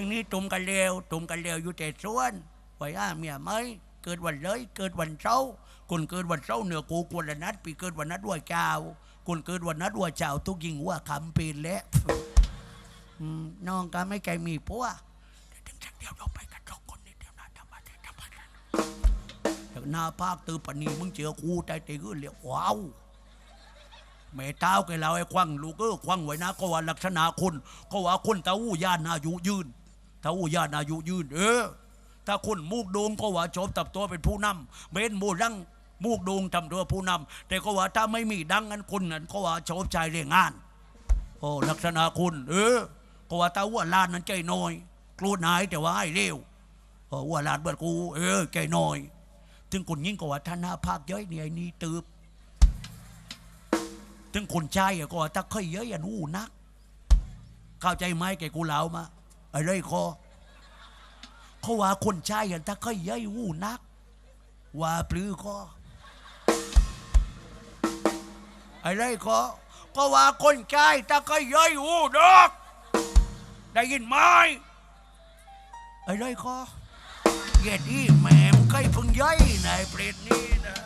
อย่างนี้ตุ่มกันเร็วตุ่มกันเร็วอยู่แต่สวนไว้อ้าเมียไหมเกิดวันเลยเกิดวันเสาร์คนเกิดวันเสาร์เหนือกูกวนละนัดปีเกิดวันนัดว่าเจ้าคนเกิดวันนัดว่าเจ้าทุกยิงว่าคำปีนแล้วอืมน้องก็ไม่ไกลมีปัวถึงสักเดียวเราไปกันสองคนนิดเดียวนะธรรมะธรรมะจากหน้าภาคตือปนีมึงเจอกูใจตะก็เรียกว้าวแม่เท้าแกเราไอ้ควังลูกเออควังไว้นะก็ว่าลักษณะคนก็ว่าคนตาอู้ย่านอายุยืน ตาอู้านอายุยืน เออ ถ้าคนมูกโดงก็ว่าโจบตับตัวเป็นผู้นำเบนมูดังมูกโดงทำตัวผู้นำแต่ก็ว่าถ้าไม่มีดังนั้นคนนั้นก็ว่าโจบใจเรียงงานโอ้ลักษณะคุณ เออก็ว่าตาอ้ว่าลานนั้นใจน้อยกรูดนายแต่ว่าให้เร็วโอ้อ้ว่าลานเบิดกู เออใจน้อยถึงคนยิ่งก็ว่าท่านหน้าภาคย้อยเนี่ยนี่ตืบถึงคนใจอะก็ว่าตาเคยเย้ยอันอู้นัก เข้าใจไหมแกกูเหลามา อ้เลยคอเขาว่าคนชายอย่างถ้าเขาเย้ยวู้นัก ว่าปลือก็อะไรก็ก็ว่าคนชายถ้าเขาเย้ยวู้นัก ได้ยินไหมอะไรก็เย็ดอีแหม่มใครเพิ่งเย้ยนายเปรตนี่นะ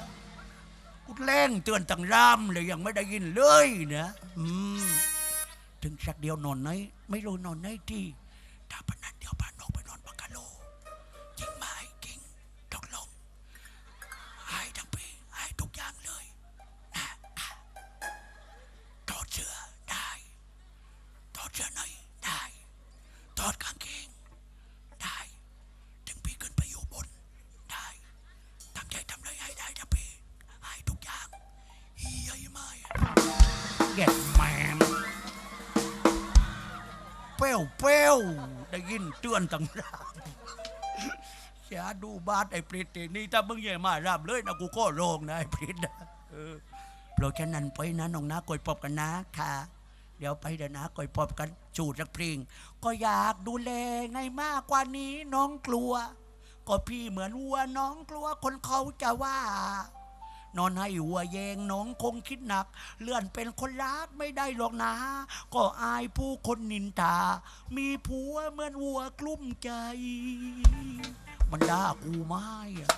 กูแรงเตือนตั้งรามเลยยังไม่ได้ยินเลยนะ อืม ถึงสักเดียวนอนไหน ไม่รู้นอนไหนที่ อดกางเกง ได้ถึงพี่ขึ้นไปอยู่บน ได้ตั้งใจทำอะไรให้ได้ทั้งปีให้ทุกอย่างเฮียไหมเก็ดแมมเป้วเป้วได้ยินเตือนตั้งรามอย่าดูบ้านไอ้ปริตนี่ถ้ามึงอย่มารับเลยนะกูก็โรงนะไอ้ปริตนะเออเพราะฉะนั้นไปนะน้องนะกอยปอบกันนะค่ะ เดี๋ยวไปเดี๋ยวนะกอยปอบกัน จูดสักเพลงก็อยากดูแลไงมากกว่านี้น้องกลัว ก็พี่เหมือนวัวน้องกลัวคนเขาจะว่า นอนให้วัวแยงน้องคงคิดหนัก เลื่อนเป็นคนรักไม่ได้หรอกนะ ก็อายผู้คนนินทา มีผัวเหมือนวัวกลุ้มใจ มันด่ากูไม่อะ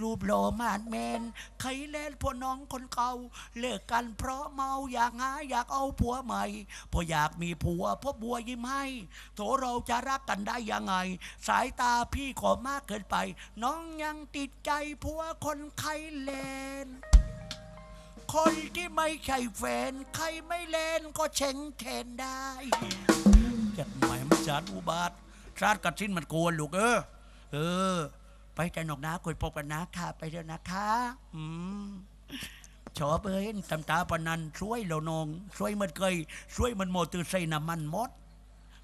รูปหล่อมาดแมนใครเล่นพวกน้องคนเก่าเลิกกันเพราะเมาอยากหาอยากเอาผัวใหม่พออยากมีผัวพราะบัวยิ้มให้โถเราจะรักกันได้ยังไง สายตาพี่ขอมากเกินไป น้องยังติดใจผัวคนใครเล่นคนที่ไม่ใช่แฟนใครไม่เล่นก็เชงแทนได้จัดหมายมันจัดอุบาทชาติกัดสิ้นมันโกนลูกเออเออ ไปแต่นอกนะคุยพบกันนะค่ะ ไปเถอะนะคะอืมชอบเอ้ยตำตาปนันช่วยเรานอง ช่วยมันเคยช่วยมันโมตือใส่น้ำมันมด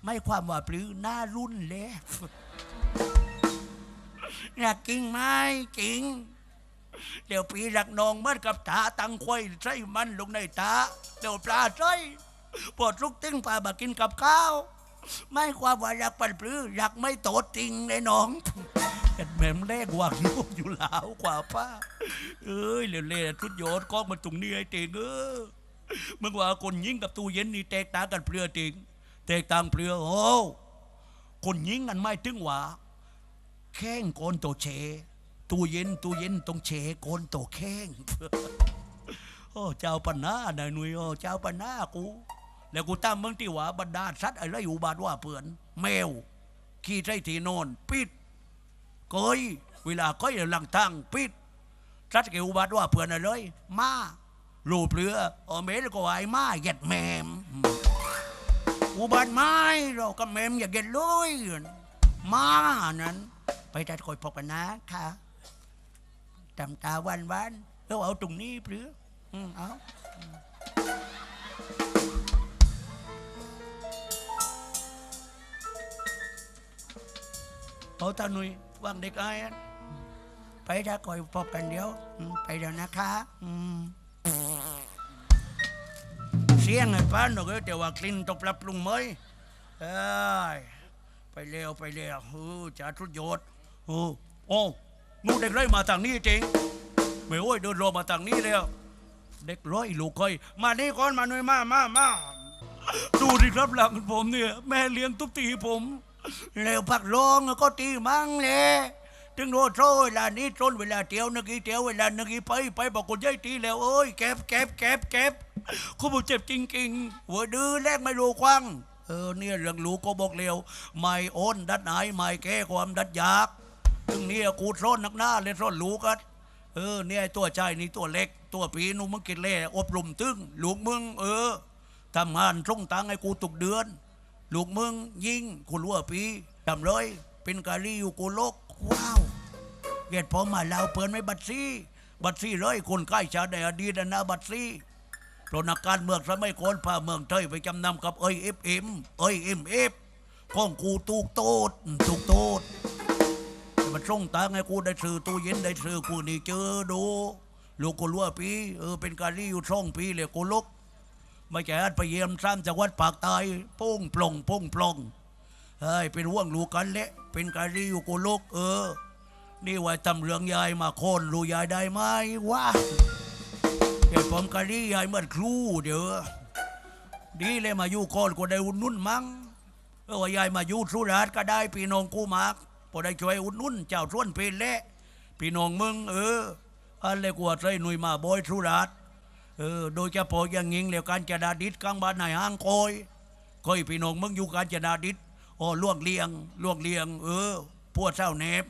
ไม่ความว่าปรือหน้ารุ่นเลยอยากจริงไหมจริง เดี๋ยวปีรักนองเมื่อกับตาตังควยใส่มันลงในตา เดี๋ยวปลาใส่ปวดลุกติ้งปลามากินกับข้าว ไม่ความว่าอยากปันปรืออยากไม่โตจริงในน้องเห็นแม่มแรกวางลูกอยู่หลาวกว่าป้า เอ้ยเล่ๆทุดยอดก้องมันตรงนี้ไอ้เตงเออมึงว่าคนยิงกับตู้เย็นนี่แตกต่างกันเปลือเตงแตกต่างเปลือโอ้คนยิงกันไม่ถึงว่าแข้งโกนโตเชตู้เย็นตู้เย็นตรงเชโกนโตแข้งโอ้เจ้าปัญหานายหนุ่ยโอ้เจ้าปัญหากู แล้วกูตั้งมึงที่ว่าบรรดาสัตว์อะไรอยู่บาดว่าเปื่อนแมว ขี้ไส้ที่นอนปิดก้อยเวลาก้อยหลังทางปิดสัตว์เกี่ยวบาดว่าเปื่อนอะไรมาลูบเรือเออเมลก็ไอ้มาเหย็ดแมมอุบัติไม้เราก็แมมอย่าเก็ดเลยมานั้น ไปจัดคอยพบกันนะค่ะจำตาวันวันแล้วเอาตรงนี้เปลืออืมเอา เอาตาหนุ่ยว่างเด็กไอ้ยไปถ้าคอยพบกันเดี๋ยว ไปเดี๋ยวนะคะเสียงไอ้ป้านหนกเอ้ยแต่ว่ากลิ่นตกปรับปรุงไหมเอ้ยไปเร็วไปเร็วเออจ่าทุดยศโอ้โอ้นูเด็กไร้มาทางนี้จริงไม่โอ้ยเดินรอมาทางนี้แล้ว เด็กร้อยลูกเคยมานี่ก่อนมาหน่อยมามามาดูดิครับหลังผมเนี่ย แม่เลี้ยงทุบตีผม แล้วพักร้องก็ตีมังเลยถึงโรโซ่เวลานี้จนเวลาเตียวนึกอีเตียวเวลานึกอีไปไปบอกคนยัยตีแล้วเอ้ยเก็บเก็บเก็บเก็บเขาบอกเจ็บจริงๆหัวดื้อแรกไม่รู้ควังเออเนี่ยเรื่องรู้ก็บอกเร็วไม่โอนดัดไหนไม่แก้ความดัดยากถึงเนี่ยกูซ่อนนักหน้าเลยซ่อนรู้กันเออเนี่ยตัวใจนี่ตัวเล็ก ตัวปีหนูมึงกินเล่อบรมตึงหลูกมึง เออทำงานส่งตังให้กูตุกเดือน ลูกมึงยิงคุณรั่วปีทำเลยเป็นกาลีอยู่กูโลกว้าวเกิดพอมาแล้วเปิดไม่บัตรซี่บัตรซี่เลยคนใกล้ชาติในอดีตนะบัตรซี่เพรนักการเมืองสมัยก่อนพาเมืองไทยไปจำนำกับเอ้ยเอฟเอ็มเอ้ยเอ็มเอฟของกูตูกโตดตูกโตดมันส่งตังกูได้ซื้อตู้เย็นได้ซื้อกูนี่เจอดูลูกกูรั่วปีเออเป็นการีอยู่ช่องปีเลยกูลก ไม่ใช่อัดไปเยี่ยมซ้ำจังหวัดปากตายโป้งปลงโป้งปลงเฮ้ยเป็นห่วงลูกกันแหละเป็นการีอยู่กูลกเออ นี่ว่าตำเรืองยายมาโคนรู้ยายได้ไหมวะเดี๋ยวผมการียายเหมือนครูเดี๋ยวดีเลยมาอยู่โคนกูได้อุ่นนุ่นมั้งเออว่ายายมาอยู่สุราษฎร์ก็ได้พี่น้องกูมากพอได้ช่วยอุดหนุ่นเจ้าส่วนเพลแหละพี่น้องมึงเอออันเลยกว่าใจหนุ่ยมาบอยสุราษฎร์ เออโดยเฉพาะอย่างยิ่งแล้วการจนาดิษกลางบ้านนายห้างคอยคอยพี่น้องมึงอยู่การจนาดิษอ๋อลวกเลียงลวกเลียง เออพวกเจ้าเนบ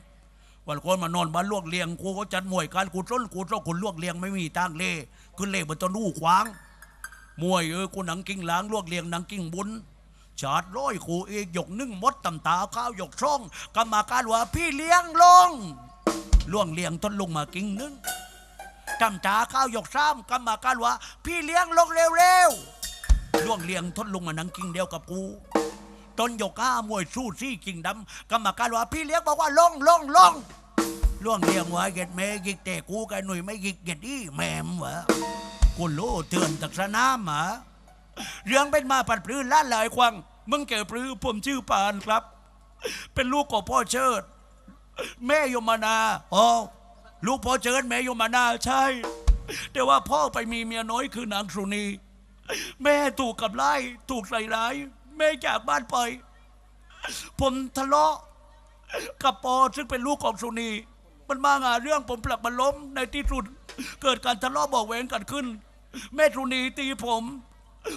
วันคนมานอนบ้านลวกเลียงกูก็จัดมวยการกูส้นกูส้นคนลวกเลียงไม่มีทางเล่ขึ้นเล่บนต้นหูขวางมวยเออกูหนังกิ้งล้างลวกเลียงหนังกิ้งบุญชาดร้อยขู่เอกหยกนึ่งมดตำตาข้าวหยกช่องกรรมาการว่าพี่เลี้ยงลงล่วงเลี้ยงต้นลงมากิ่งนึง ตำตาข้าวหยกซ้ำกรรมาการว่า พี่เลี้ยงลงเร็วๆล่วงเลี้ยงทนลงมานังกิงเดียวกับกูต้นหยกอ้ามวยสู้ซี่กิ่งดำกรรมาการว่าพี่เลี้ยงบอกว่าลงลงลงล่วงเลี้ยงไว้เก็ดแม่กิกแต่กูกับหนุ่ยไม่กิกเก็ดอี้แม่มวะกูโลเตือนตักสนามหมาเรื่องเป็นมาปัดปลื้นล้านหลายควังมึงแก่ปลื้อผมชื่อปานครับ เป็นลูกของพ่อเชิด แม่ยมนาอ๋อ ลูกพ่อเชิดแม่ยมนาใช่ แต่ว่าพ่อไปมีเมียน้อยคือนางสุนี แม่ถูกกับไล่ถูกใส่ร้าย แม่จากบ้านไป ผมทะเลาะกับปอซึ่งเป็นลูกของสุนี มันมางาเรื่องผมผลักมันล้มในที่สุด เกิดการทะเลาะเบอกแหวงกันขึ้น แม่สุนีตีผม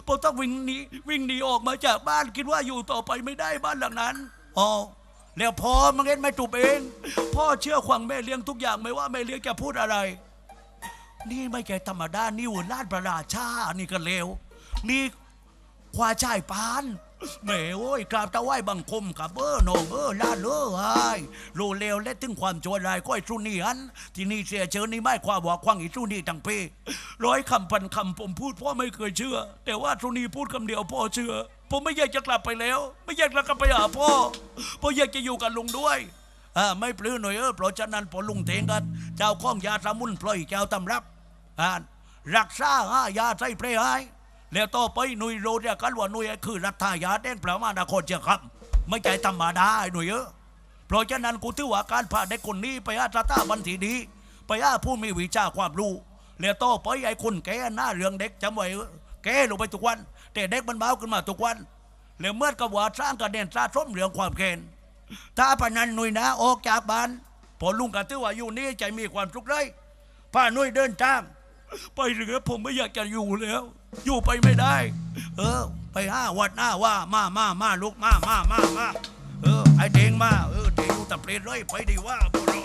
ผมต้องวิ่งหนีวิ่งหนีออกมาจากบ้านคิดว่าอยู่ต่อไปไม่ได้บ้านหลังนั้นอ๋อ แล้วพอมันเล่นไม่จูบเอง พ่อเชื่อควังแม่เลี้ยงทุกอย่างไม่ว่าแม่เลี้ยงจะพูดอะไร นี่ไม่ใช่ธรรมดานี่หัวลานประราชานี่ก็เลวนี่ควาชายปานแหม่โอ้ยกราบตะไหว้บังคมกับเออโหนงเออลาเออไอ้รู้เลวและถึงความชั่วร้ายก้อยสุนีหัน ที่นี่เสียเชิญนี่ไม่ความว่าควังอีสุนีตั้งเพร้อยคำพันคำผมพูดพ่อไม่เคยเชื่อ แต่ว่าสุนีพูดคำเดียวพ่อเชื่อ ผมไม่อยากจะกลับไปแล้ว ไม่อยากจะกลับไปหาพ่อพราะอยากจะอยู่กับลุงด้วยอ่าไม่ปลื้อหน่อยเออเพราะฉะนั้นพอลุงเทงกันเจ้าข้องยาสมุนไพรเจ้าตำรับอ่ารักษาหายาใส่เพลหายแล้วต่อไปหนุยโรเรียกันว่าหนุยคือรัฐายาแดงพระมานครเชียงคำไม่ใจธรรมดาไอ้หนุยเออเพราะฉะนั้นกูถือว่าการพาเด็กคนนี้ไปอาตาตาบันทีดีไปอาผู้มีวิชาความรู้แล้วต่อไปไอ้คนแก่หน้าเรื่องเด็กจำไว้แก่ลงไปทุกวัน แต่เด็กมันเมาขึ้นมาทุกวันแล้วเมื่อกับว่าสร้างกระเด็นสะสมเรื่องความแค้นถ้าพนันหนุ่ยนะออกจากบ้านพอลุงกันตื้อว่าอยู่นี่ใจมีความสุขเลยพาหนุ่ยเดินทางไปเหลือผมไม่อยากจะอยู่แล้ว อยู่ไปไม่ได้ เออ ไปห้าวัดหน้าว่ามามามาลูกมามามามาเออไอเดงมาเออเดงอยู่ตะเปรตเลยไปดีว่าพวกเรา